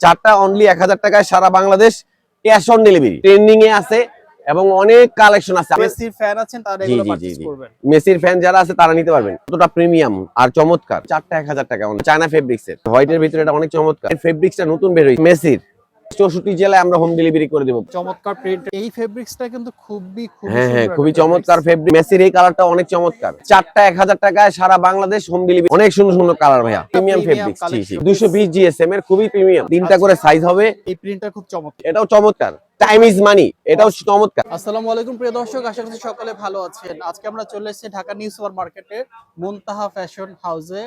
চারটা অনলি এক হাজার টাকায় সারা Bangladesh cash on delivery trending এ আছে এবং অনেক কালেকশন আছে। মেসির ফ্যান আছেন তারা এগুলো পারচেজ। করবেন। মেসির ফ্যান যারা আছে তারা নিতে পারবেন। কতটা প্রিমিয়াম আর চমৎকার। চারটা এক হাজার টাকা। চায়না ফেব্রিক্স এর। হোয়াইটের ভিতরে এটা অনেক চমৎকার। ফেব্রিক্সটা নতুন বের হয়েছে। মেসির। চৌষট্টি জেলায় আমরা হোম ডেলিভারি করে দেবো। চমৎকার প্রিন্ট এই ফেব্রিক্সটা কিন্তু খুবই হ্যাঁ হ্যাঁ খুবই চমৎকার ফেব্রিক মেসির এই কালারটা অনেক চমৎকার। চারটা এক হাজার টাকায় সারা বাংলাদেশ হোম ডেলিভারি অনেক সুন্দর সুন্দর কালার ভাইয়া। Premium fabrics. দুশো বিশ জিএসএম এর খুবই প্রিমিয়াম তিনটা। করে সাইজ হবে। এই প্রিন্টটা খুব চমৎকার। এটাও চমৎকার। টাইম ইজ মানি এটাও চমৎকার। আসসালামু আলাইকুম প্রিয় দর্শক। আশা করছি সকলে ভালো আছেন। আজকে আমরা চলে এসেছি ঢাকা নিউ সুপার মার্কেটে মুনতাহা ফ্যাশন হাউসে।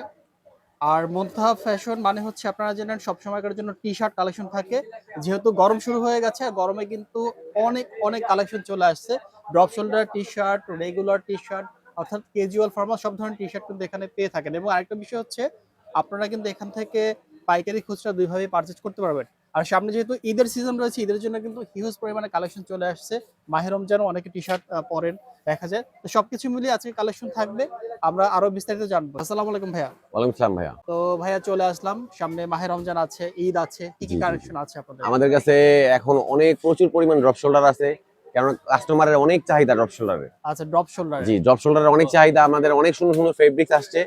আর মন্থা ফ্যাশন মানে হচ্ছে আপনারা জানেন সবসময়কার জন্য টি শার্ট কালেকশন থাকে। যেহেতু গরম শুরু হয়ে গেছে, গরমে কিন্তু অনেক অনেক কালেকশন চলে আসছে। Drop shoulder T shirt regular T shirt অর্থাৎ কেজুয়াল ফর্মাল সব ধরনের টি শার্ট কিন্তু এখানে পেয়ে থাকেন। এবং আরেকটা বিষয় হচ্ছে, আপনারা কিন্তু এখান থেকে পাইকারি খুচরা দুইভাবে পারচেজ করতে পারবেন। আর সামনে যেহেতু ঈদের সিজন রয়েছে ঈদের জন্য কিন্তু হিউজ পরিমাণে কালেকশন চলে আসছে। মাহের রমজানও অনেকে টি শার্ট পরেন দেখা যায়। তো সবকিছু মিলিয়ে আজকে কালেকশন থাকবে আমরা আরও বিস্তারিত জানব। আসসালামু আলাইকুম ভাইয়া। ওয়ালাইকুম সালাম ভাইয়া। তো ভাইয়া চলে আসলাম সামনে মাহের রমজান আছে ঈদ আছে কি কি কালেকশন আছে আপনাদের? আমাদের কাছে এখন অনেক প্রচুর পরিমাণ ড্রপ শোল্ডার আছে কারণ কাস্টমারের অনেক চাহিদা ড্রপ শোল্ডারের আচ্ছা ড্রপ শোল্ডার জি ড্রপ শোল্ডারের অনেক চাহিদা আমাদের অনেক সুন্দর সুন্দর ফেব্রিক্স আসছে।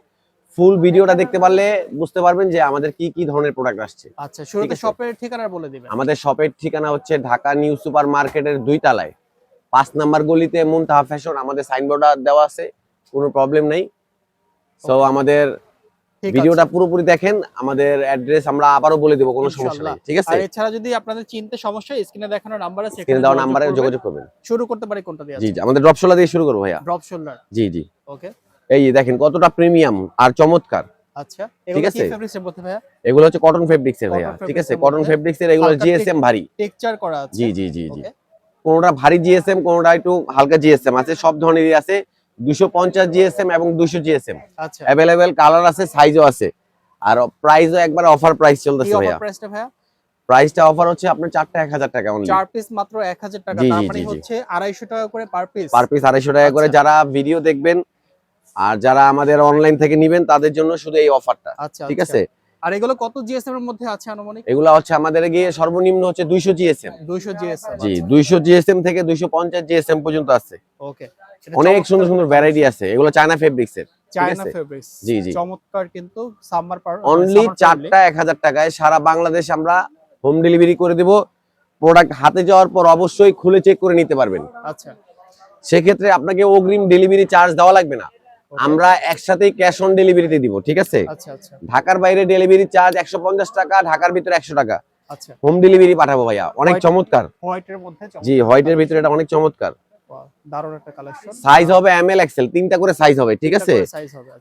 ফুল ভিডিওটা দেখতে পারলে বুঝতে পারবেন যে আমাদের কি কি ধরনের প্রোডাক্ট আসছে। আচ্ছা শুরুতে শপের ঠিকানা বলে দিবেন। আমাদের শপের ঠিকানা হচ্ছে ঢাকা নিউ সুপার মার্কেটের দুই তলায়। পাঁচ নাম্বার গলিতে মুনতাহা ফ্যাশন আমাদের সাইনবোর্ড দেওয়া আছে কোনো প্রবলেম নেই। সো আমাদের ভিডিওটা পুরোপুরি দেখেন আমাদের অ্যাড্রেস আমরা আবারও বলে দেবো কোনো সমস্যা নেই ঠিক আছে? আর এছাড়া যদি আপনাদের চিনতে সমস্যা স্ক্রিনে দেখানো নাম্বার আছে স্ক্রিনে দেওয়া নাম্বারে যোগাযোগ করবেন। শুরু করতে পারি কোনটা দিয়ে জি জি আমাদের ড্রপ শোল্ডার দিয়ে শুরু করব ভাইয়া। ড্রপ শোল্ডার জি জি। ওকে এই দেখেন কতটা প্রিমিয়াম আর চমৎকার। আচ্ছা আছে। ফেব্রিক্স এর মধ্যে ভাইয়া? এগুলো হচ্ছে কটন ফেব্রিক্স এর ভাইয়া ঠিক আছে? কটন ফেব্রিক্স এর এগুলো জিএসএম ভারী। টেক্সচার করা আছে। জি জি জি জি। কোনটা ভারী জিএসএম কোনটা একটু হালকা জিএসএম আছে সব ধরনেরই আছে। দুশো পঞ্চাশ জিএসএম এবং দুশো জিএসএম আচ্ছা। অ্যাভেলেবেল কালার আছে সাইজও আছে। আর প্রাইসও একবার অফার প্রাইস চলতেছে অফার ভাইয়া। প্রাইসটা ভাইয়া? প্রাইসটা অফার হচ্ছে আপনার চারটা এক হাজার টাকা অনলি চার পিস মাত্র 1000 টাকা তার মানে। হচ্ছে 250 টাকা করে পার পিস পার পিস আড়াইশো টাকা করে আচ্ছা। যারা ভিডিও দেখবেন আর যারা আমাদের অনলাইন থেকে নিবেন তাদের জন্য শুধু এই অফারটা আচ্ছা ঠিক আচ্ছা। আছে? আর এগুলো কত জিএসএম এর মধ্যে আছে আনুমানিক? এগুলা হচ্ছে আমাদের গিয়ে সর্বনিম্ন হচ্ছে দুইশো জিএসএম 200 জিএসএম জি দুইশো জিএসএম থেকে দুইশো পঞ্চাশ জিএসএম পর্যন্ত আছে। ওকে অনেক সুন্দর সুন্দর ভ্যারাইটি আছে। এগুলো চায়না ফেব্রিক্স এর। চায়না ফেব্রিক্স জি, জি। চমৎকার কিন্তু সামার পার অনলি চারটা এক হাজার টাকায় সারা বাংলাদেশ আমরা হোম ডেলিভারি করে দেব। প্রোডাক্ট হাতে যাওয়ার পর অবশ্যই খুলে চেক করে নিতে পারবেন। আচ্ছা। সেক্ষেত্রে আপনাকে অগ্রিম ডেলিভারি চার্জ দেওয়া লাগবে না। আমরা একসাথেই ক্যাশ অন ডেলিভারিতে দিব ঠিক আছে? আচ্ছা আচ্ছা। ঢাকার বাইরে ডেলিভারি চার্জ একশো পঞ্চাশ টাকা ঢাকার ভিতরে একশো টাকা। আচ্ছা। হোম ডেলিভারি পাঠাবো ভাইয়া অনেক চমৎকার। জি হোয়াইটের ভিতরে এটা অনেক চমৎকার। দারুণ একটা কালেকশন সাইজ হবে এম এল এক্সেল তিনটা করে সাইজ হবে ঠিক আছে?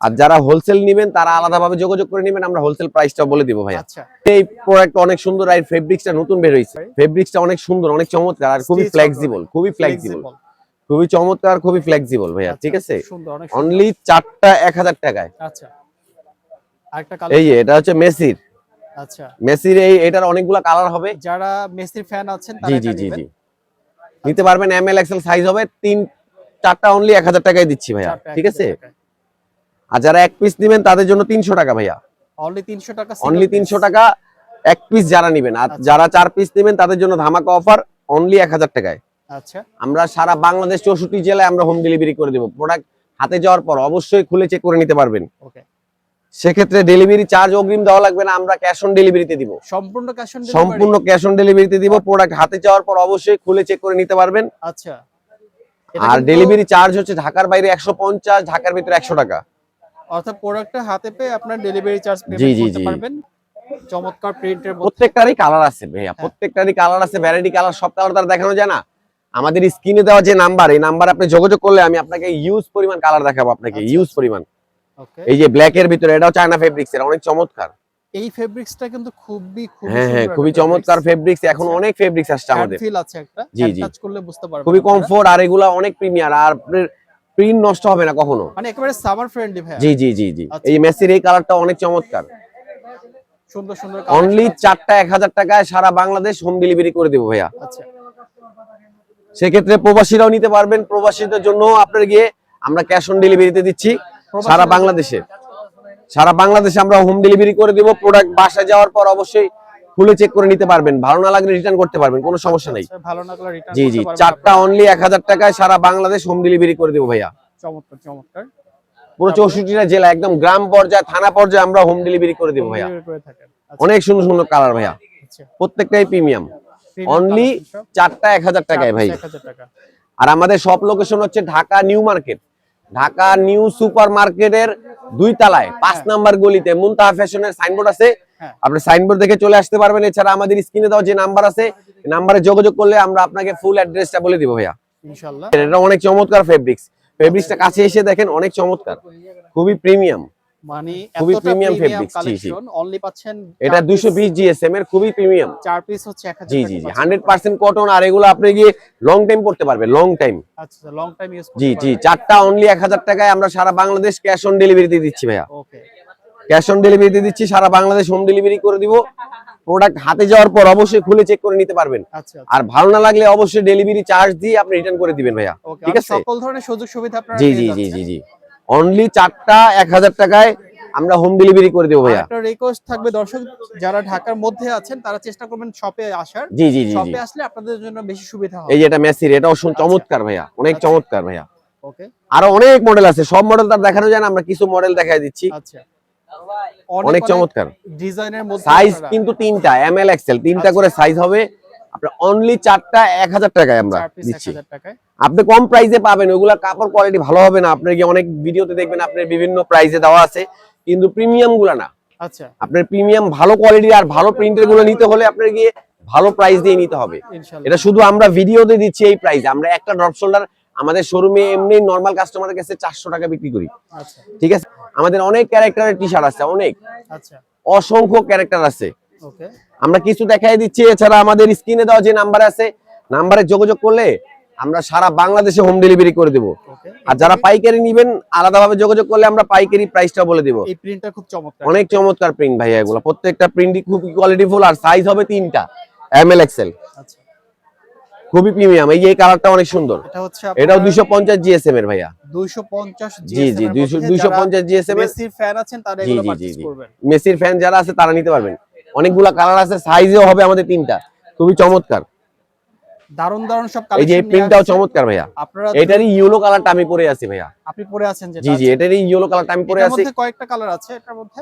আর যারা হোলসেল নিবেন তারা আলাদাভাবে যোগাযোগ করে নেবেন আমরা হোলসেল প্রাইসটা বলে দিব ভাইয়া। আচ্ছা। এই প্রোডাক্ট অনেক সুন্দর আর ফেব্রিক্সটা নতুন বের ফেব্রিক্সটা অনেক সুন্দর অনেক চমৎকার আর খুবই ফ্লেক্সিবল খুবই ফ্লেক্সিবল খুবই চমৎকার খুবই ফ্লেক্সিবল ভাইয়া আচ্ছা, ঠিক আছে? অনলি চারটা এক হাজার টাকায়। আচ্ছা। এই এটা হচ্ছে মেসির আচ্ছা। মেসির এই এটার অনেকগুলা কালার হবে। যারা মেসির ফ্যান আছেন তারা জি জি জি নিতে পারবেন এম এল এক্সেল সাইজ হবে তিন চারটা অনলি এক হাজার টাকায় দিচ্ছি ভাইয়া ঠিক আছে? আর যারা এক পিস নিবেন তাদের জন্য তিনশো টাকা ভাইয়া। অনলি 300 টাকা অনলি তিনশো টাকা এক পিস যারা নিবেন। আর আচ্ছা। যারা চার পিস নিবেন তাদের জন্য ধামাকা অফার অনলি এক হাজার টাকায়। আচ্ছা। আমরা সারা বাংলাদেশ চৌষট্টি জেলায় আমরা হোম ডেলিভারি করে দেবো। প্রোডাক্ট হাতে যাওয়ার পর অবশ্যই খুলে চেক করে নিতে পারবেন। ওকে সেক্ষেত্রে ডেলিভারি চার্জ অগ্রিম দেওয়া লাগবে না আমরা ক্যাশ অন ডেলিভারিতে দিব। সম্পূর্ণ ক্যাশ অন সম্পূর্ণ ক্যাশ অন ডেলিভারিতে দিব প্রোডাক্ট হাতে যাওয়ার পর অবশ্যই খুলে চেক করে নিতে পারবেন। আচ্ছা। আর ডেলিভারি চার্জ হচ্ছে ঢাকার বাইরে একশো পঞ্চাশ ঢাকার ভিতরে একশো টাকা। অর্থাৎ প্রোডাক্টটা হাতে পেয়ে আপনার ডেলিভারি চার্জ পেমেন্ট জি, করতে জি। পারবেন। চমৎকার প্রিন্টের প্রত্যেকটারই কালার আছে ভাইয়া প্রত্যেকটারই কালার আছে ভ্যারাইটি কালার সব কালার তার দেখানো যায় না। আমাদের স্ক্রিনে দেওয়া যে নাম্বার এই নাম্বার আপনি যোগাযোগ করলে আমি আপনাকে ইউজ পরিমাণ কালার দেখাবো আপনাকে আচ্ছা, ইউজ আচ্ছা। পরিমাণ। এই যে ব্ল্যাক এর ভিতরে এটাও চায়না ফেব্রিক্স এর অনেক চমৎকার। এই ফেব্রিক্সটা কিন্তু খুবই হ্যাঁ হ্যাঁ খুবই চমৎকার ফেব্রিক্স এখন আচ্ছা। অনেক ফেব্রিক্স আসছে আমাদের। feel আছে একটা। জি, জি। টাচ করলে বুঝতে পারবেন খুবই কমফোর্ট আর এগুলা অনেক প্রিমিয়ার আর প্রিন্ট নষ্ট হবে না কখনো। মানে একেবারে সামার ফ্রেন্ডলি ভাই। জি জি জি জি। আচ্ছা। এই মেসির এই কালারটা অনেক চমৎকার। সুন্দর সুন্দর অনলি। চারটা এক হাজার টাকায় সারা বাংলাদেশ হোম ডেলিভারি করে দেবো ভাইয়া। আচ্ছা। সেক্ষেত্রে প্রবাসীরাও নিতে পারবেন। প্রবাসীদের জন্য আপনার গিয়ে আমরা ক্যাশ অন ডেলিভারিতে দিচ্ছি সারা বাংলাদেশে। সারা বাংলাদেশে আমরা হোম ডেলিভারি করে দিব। প্রোডাক্ট বাসায় যাওয়ার পর অবশ্যই খুলে চেক করে নিতে পারবেন। ভালো না লাগলে রিটার্ন করতে পারবেন কোনো সমস্যা নেই। আচ্ছা, জি জি চারটা অনলি এক হাজার টাকায় সারা বাংলাদেশ হোম ডেলিভারি করে দেবো ভাইয়া। চমৎকার চমৎকার। পুরো চৌষট্টিটা জেলা একদম গ্রাম পর্যায়ে থানা পর্যায়ে আমরা হোম ডেলিভারি করে দেবো ভাইয়া। আচ্ছা, অনেক সুন্দর সুন্দর কালার ভাইয়া। আচ্ছা। প্রত্যেকটাই প্রিমিয়াম অনলি চারটা এক হাজার টাকায় ভাই। চার piece 1000 টাকা। আর আমাদের সব লোকেশন হচ্ছে Dhaka New Market. Dhaka New Super মার্কেটের দুই তালায় পাঁচ হ্যাঁ। নাম্বার গলিতে মুনতাহা ফ্যাশনের সাইনবোর্ড আছে। হ্যাঁ। আপনি সাইনবোর্ড দেখে চলে আসতে পারবেন। এছাড়া আমাদের স্ক্রিনে দেওয়া যে নাম্বার আছে নাম্বারে যোগাযোগ করলে আমরা আপনাকে ফুল অ্যাড্রেসটা বলে দিব ভাইয়া। ইনশাআল্লাহ এটা অনেক চমৎকার ফেব্রিক্স ফেব্রিক্সটা কাছে এসে দেখেন অনেক চমৎকার। খুবই প্রিমিয়াম মানে খুবই প্রিমিয়াম fabrics, জি, জি। অনলি পাচ্ছেন এটা দুইশো বিশ জিএসএম এর খুবই প্রিমিয়াম চার পিস হচ্ছে 1000 জি জি জি। পাচ্ছেন। হান্ড্রেড পার্সেন্ট কটন আর এগুলো আপনি গিয়ে লং টাইম করতে পারবেন লং টাইম আচ্ছা লং টাইম ইউজ জি জি চারটা অনলি এক হাজার টাকায় আমরা সারা বাংলাদেশ ক্যাশ অন ডেলিভারি দিয়ে দিচ্ছি ভাইয়া। ওকে ক্যাশ অন দিচ্ছি সারা বাংলাদেশ হোম ডেলিভারি করে দিব। প্রোডাক্ট হাতে যাওয়ার পর অবশ্যই খুলে চেক করে নিতে পারবেন। আচ্ছা আর ভালো না লাগলে অবশ্যই ডেলিভারি চার্জ দিয়ে আপনি রিটার্ন করে দিবেন ভাইয়া। ঠিক আছে? সকল ধরনের সুযোগ সুবিধা আপনারা জি জি জি জি জি। অনলি চারটা এক হাজার টাকায় আমরা হোম ডেলিভারি করে দেবো ভাইয়া। একটা রিকোয়েস্ট থাকবে দর্শক যারা ঢাকার মধ্যে আছেন তারা চেষ্টা করবেন শপে আসার। জি জি জি শপে আসলে আপনাদের জন্য বেশি সুবিধা হবে। এই যে এটা মেসির এটা শুন- চমৎকার ভাইয়া অনেক আচ্ছা। চমৎকার ভাইয়া। ওকে আরও অনেক মডেল আছে সব মডেল তার দেখানো যায় না আমরা কিছু মডেল দেখাই দিচ্ছি। আচ্ছা। অনেক চমৎকার। ডিজাইনের মধ্যে সাইজ কিন্তু তিনটা এম এল এক্সেল তিনটা। করে সাইজ হবে। আপনার অনলি চারটা এক হাজার টাকায় আমরা দিচ্ছি। আপনি কম প্রাইসে পাবেন ওগুলা কাপড় কোয়ালিটি ভালো হবে না। আপনি কি অনেক ভিডিওতে দেখবেন আপনার বিভিন্ন প্রাইসে দেওয়া আছে কিন্তু প্রিমিয়ামগুলা না। আচ্ছা। আপনার প্রিমিয়াম ভালো কোয়ালিটি আর ভালো প্রিন্টেরগুলো নিতে হলে আপনার গিয়ে ভালো প্রাইস দিয়ে নিতে হবে। এটা শুধু আমরা ভিডিওতে দিচ্ছি এই প্রাইস আমরা একটা ড্রপ শোল্ডার আমাদের শোরুমে এমনি নর্মাল কাস্টমারের কাছে চারশো টাকা বিক্রি করি। আচ্ছা। ঠিক আছে? আমাদের অনেক ক্যারেক্টারের টি শার্ট আছে অনেক। আচ্ছা। অসংখ্য ক্যারেক্টার আছে। আমরা কিছু দেখাই দিচ্ছি এছাড়া আমাদের স্ক্রিনে দেওয়া যে নাম্বার আছে নাম্বারে যোগাযোগ করলে আমরা সারা বাংলাদেশে হোম ডেলিভারি করে দেবো। আর যারা পাইকারি নিবেন আলাদাভাবে যোগাযোগ করলে আমরা পাইকারি প্রাইসটা বলে দিব। এই প্রিন্টটা খুব চমৎকার। অনেক চমৎকার প্রিন্ট ভাইয়া এগুলো। প্রত্যেকটা প্রিন্টই খুব কোয়ালিটিফুল আর সাইজ হবে তিনটা এম এল এক্সেল খুবই প্রিমিয়াম এই যে এই কালারটা অনেক সুন্দর। এটা হচ্ছে এটাও দুইশো পঞ্চাশ জিএসএম এর ভাইয়া। 250 জি জি দুইশো দুইশো পঞ্চাশ জিএসএম এর মেসির ফ্যান আছেন তারা এগুলো পারচেজ করবেন। মেসির ফ্যান যারা আছে তারা নিতে পারবেন। অনেকগুলা কালার আছে সাইজও হবে আমাদের তিনটা। খুবই চমৎকার। দারুণ দারুণ সব এই যে প্রিন্টটাও চমৎকার ভাইয়া। আপনারা এটারই ইয়েলো কালারটা আমি পরে আছি ভাইয়া। আপনি পরে আছেন যেটা জি জি এটারই ইয়েলো কালারটা আমি পরে আছি। মধ্যে কয়েকটা কালার আছে এটার মধ্যে?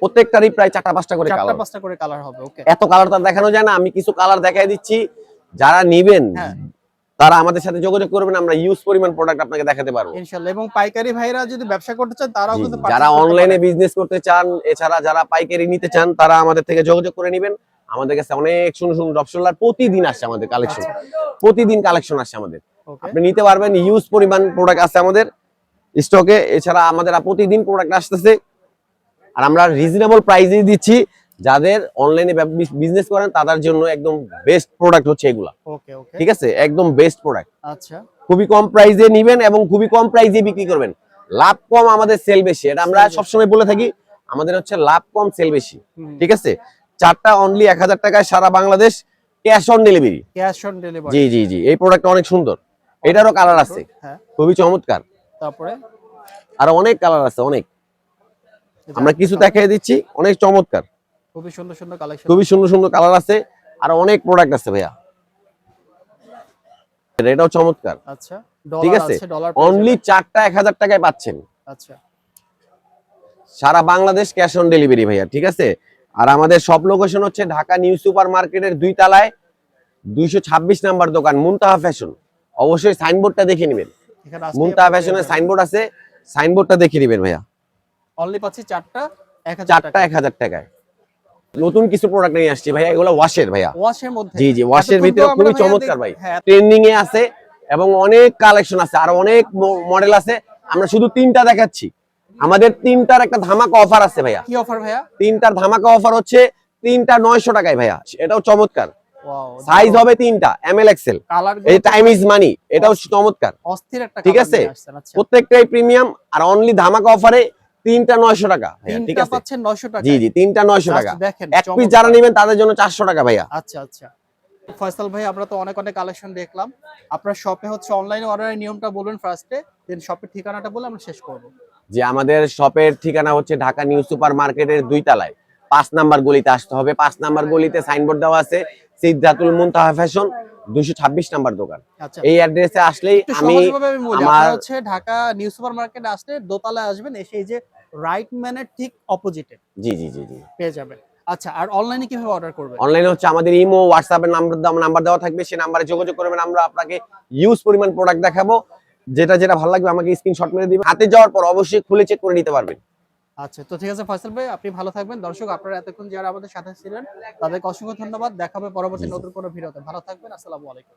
প্রত্যেকটারই প্রায় চারটা পাঁচটা করে চারটা পাঁচটা করে কালার হবে ওকে এত কালার তার দেখানো যায় না আমি কিছু কালার দেখাই দিচ্ছি। যারা নিবেন হ্যাঁ। তারা আমাদের সাথে যোগাযোগ করবেন আমরা ইউজ পরিমাণ প্রোডাক্ট আপনাকে দেখাতে পারব। ইনশাআল্লাহ এবং পাইকারি ভাইরা যদি ব্যবসা করতে চান তারাও কিন্তু যারা অনলাইনে বিজনেস করতে চান এছাড়া যারা পাইকারি নিতে চান তারা আমাদের থেকে যোগাযোগ করে নেবেন। আমাদের কাছে অনেক সুন্দর সুন্দর ড্রপশোলার প্রতিদিন আসছে আমাদের কালেকশন প্রতিদিন কালেকশন আসছে আমাদের। আপনি নিতে পারবেন ইউজ পরিমাণ প্রোডাক্ট আছে আমাদের স্টকে এছাড়া আমাদের প্রতিদিন প্রোডাক্ট আসতেছে। আর আমরা রিজনেবল প্রাইসে দিচ্ছি। যাদের অনলাইনে বিজনেস করেন তাদের জন্য একদম বেস্ট প্রোডাক্ট হচ্ছে এগুলা। ওকে ওকে ঠিক আছে? একদম বেস্ট প্রোডাক্ট আচ্ছা। খুবই কম প্রাইসে নিবেন এবং খুবই কম প্রাইসে বিক্রি করবেন। লাভ কম আমাদের সেল বেশি। এটা আমরা। সবসময় বলে থাকি আমাদের হচ্ছে লাভ কম সেল বেশি। ঠিক আছে? চারটা অনলি এক হাজার টাকায় সারা Bangladesh cash on delivery cash on delivery জি জি জি। এই প্রোডাক্টটা অনেক সুন্দর। এটারও কালার আছে। হ্যাঁ। খুবই চমৎকার। তারপরে? আর অনেক কালার আছে অনেক। আমরা কিছু দেখাই দিচ্ছি অনেক চমৎকার। খুবই সুন্দর সুন্দর কালেকশন খুবই সুন্দর সুন্দর কালার আছে আর অনেক প্রোডাক্ট আছে ভাইয়া। এটাও চমৎকার। আচ্ছা ঠিক আছে? অনলি চারটা এক হাজার টাকায় পাচ্ছেন। আচ্ছা। সারা বাংলাদেশ ক্যাশ অন ডেলিভারি ভাইয়া ঠিক আছে? আর আমাদের সব লোকেশন হচ্ছে ঢাকা নিউ সুপার মার্কেটের দুই তালায় দুইশো ছাব্বিশ নাম্বার দোকান মুনতাহা ফ্যাশন অবশ্যই সাইনবোর্ডটা দেখে নেবেন। মুনতাহা ফ্যাশনের সাইনবোর্ড আছে সাইনবোর্ডটা দেখে নেবেন ভাইয়া। অনলি পাচ্ছি চারটা 1000 চারটা টাকা এক হাজার টাকায়। নতুন কিছু প্রোডাক্ট নিয়ে আসছি ভাইয়া এগুলো ওয়াশের ভাইয়া। ওয়াশের মধ্যে। জি জি ওয়াশের ভিতরে খুবই চমৎকার ভাই। হ্যাঁ। ট্রেন্ডিং এ আছে এবং অনেক কালেকশন আছে আর অনেক মডেল আছে। আমরা শুধু তিনটা দেখাচ্ছি। আমাদের তিনটার একটা ধামাকা অফার আছে ভাইয়া। কি অফার ভাইয়া? তিনটার ধামাকা অফার হচ্ছে তিনটা নয়শো টাকায় ভাইয়া। এটাও চমৎকার। ওয়াও সাইজ হবে তিনটা এম এল এক্সেল এই টাইম ইজ মানি এটাও চমৎকার। অস্থির একটা ঠিক আছে? আচ্ছা। প্রত্যেকটাই প্রিমিয়াম আর অনলি ধামাকা অফারে তিনটা নয়শো টাকা ঠিক আছে? পাচ্ছেন 900 টাকা। জি জি তিনটা নয়শো টাকা। দেখেন এক পিস যারা নেবেন তাদের জন্য চারশো টাকা ভাইয়া। আচ্ছা আচ্ছা। ফয়সাল ভাই আমরা তো অনেক অনেক কালেকশন দেখলাম। আপনার শপে হচ্ছে অনলাইনে অর্ডারের নিয়মটা বলবেন ফার্স্টে দেন শপের ঠিকানাটা বলে আমরা শেষ করব। যে আমাদের শপের ঠিকানা হচ্ছে ঢাকা নিউ সুপার মার্কেটের দুই তালায় পাঁচ নাম্বার গলিতে আসতে হবে। পাঁচ নাম্বার গলিতে সাইনবোর্ড দেওয়া আছে সিদ্ধাতুল মুনতাহা ফ্যাশন দুশো ছাব্বিশ নাম্বার দোকান। আচ্ছা। এই অ্যাড্রেসে আসলেই আমি আমার- হচ্ছে ঢাকা নিউ সুপার মার্কেটে আসলে দোতলায় আসবেন এসে এই যে রাইট ম্যানের ঠিক অপোজিটে জি জি জি জি। পেয়ে যাবেন। আচ্ছা আর অনলাইনে কীভাবে অর্ডার করবেন? অনলাইনে হচ্ছে আমাদের ইমো হোয়াটসঅ্যাপের নাম্বার নাম্বার দেওয়া থাকবে। সেই নাম্বারে যোগাযোগ করবেন। আমরা আপনাকে ইউজ পরিমাণ প্রোডাক্ট দেখাবো। যেটা যেটা ভালো লাগবে আমাকে স্ক্রিনশট মেরে দিবেন। হাতে যাওয়ার পর অবশ্যই খুলে চেক করে নিতে পারবেন। আচ্ছা তো ঠিক আছে ফয়সাল ভাই আপনি ভালো থাকবেন। দর্শক আপনারা এতক্ষণ যারা আমাদের সাথে ছিলেন তাদেরকে অসংখ্য ধন্যবাদ। দেখাবে পরবর্তী। নতুন কোনো ভিডিওতে। ভালো থাকবেন। আসসালামু আলাইকুম।